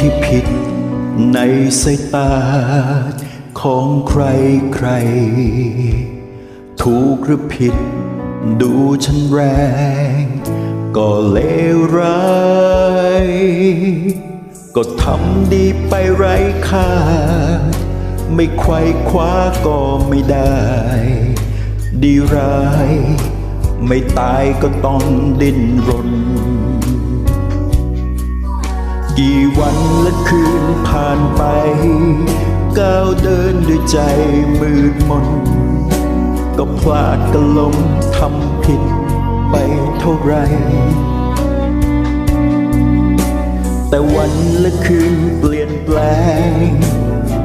ที่ผิดในสายตาของใครใคร ถูกหรือผิด ดูฉันแรง ก็เลวร้ายก็ทำดีไปไร้ค่า ไม่ไขว้คว้าก็ไม่ได้ ดีร้าย ไม่ตายก็ต้องดิ้นรน กี่วันและคืนผ่านไป ก้าวเดินด้วยใจมืดมน ก็พลาดก็ลงทำผิดไปเท่าไร แต่วันและคืนเปลี่ยนแปลง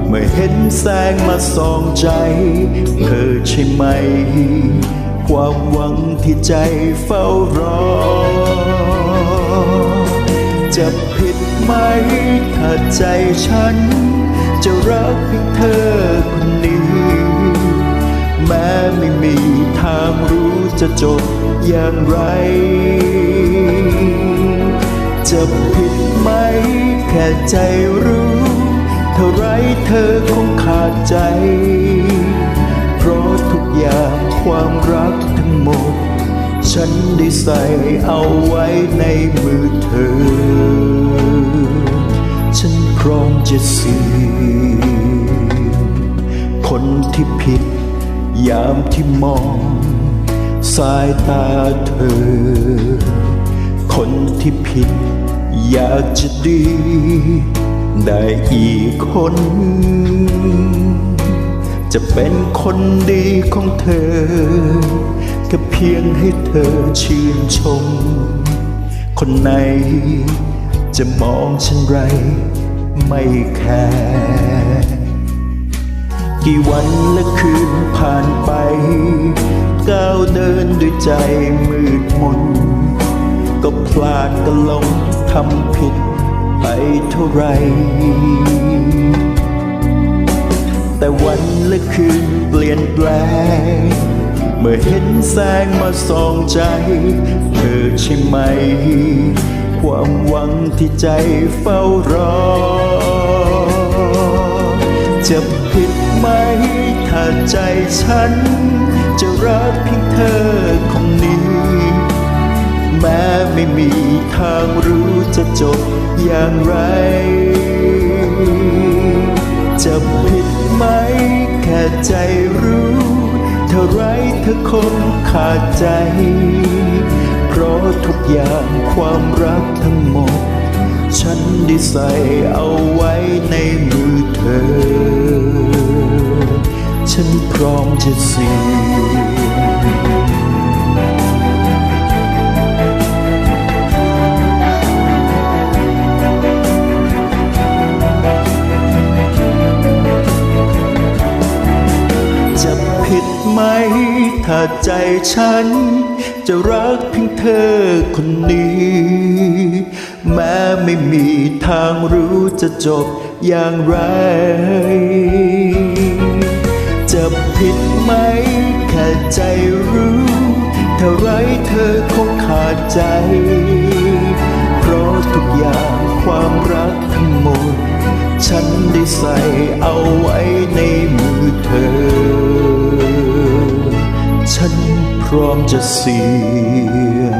เมื่อเห็นแสงมาส่องใจ เธอใช่ไหม ความหวังที่ใจเฝ้ารอ ใจฉัน จะรักเพียงเธอคนนี้ แม้ไม่มีทางรู้จะจบอย่างไร จะผิดไหมแค่ใจรู้ เท่าไรเธอคงขาดใจ เพราะทุกอย่างความรักทั้งหมด ฉันได้ใส่เอาไว้ในมือเธอ ฉันพร้อมจะเสียคนที่ผิด ยามที่มอง สายตาเธอ คนที่ผิด อยากจะดี ได้อีกคน จะเป็นคนดีของเธอแค่เพียงให้เธอชื่นชม คนไหนจะมองฉันไร ไม่แคร์กี่วันและคืนผ่านไป ก้าวเดินด้วยใจมืดมน ก็พลาดก็ลงทำผิดไปเท่าไร แต่วันและคืนเปลี่ยนแปลง เมื่อเห็นแสงมาส่องใจ เธอใช่ไหม ความหวังที่ใจเฝ้ารอ จะผิดไหม ถ้าใจฉัน จะรักเพียงเธอคนนี้ แม้ไม่มีทางรู้จะจบอย่างไร จะผิดไหม แค่ใจรู้เท่าไรเธอคงขาดใจ เพราะทุกอย่างความรักทั้งหมด ฉันได้ใส่เอาไว้ในมือเธอ ฉันพร้อมจะเสีย ผิดไหม ถ้าใจฉัน จะรักเพียงเธอคนนี้ แม้ไม่มีทางรู้จะจบอย่างไร จะผิดไหม แค่ใจรู้เท่าไรเธอคงขาดใจ เพราะทุกอย่างความรักทั้งหมด ฉันได้ใส่เอาไว้ในมือเธอ พร้อมจะเสียง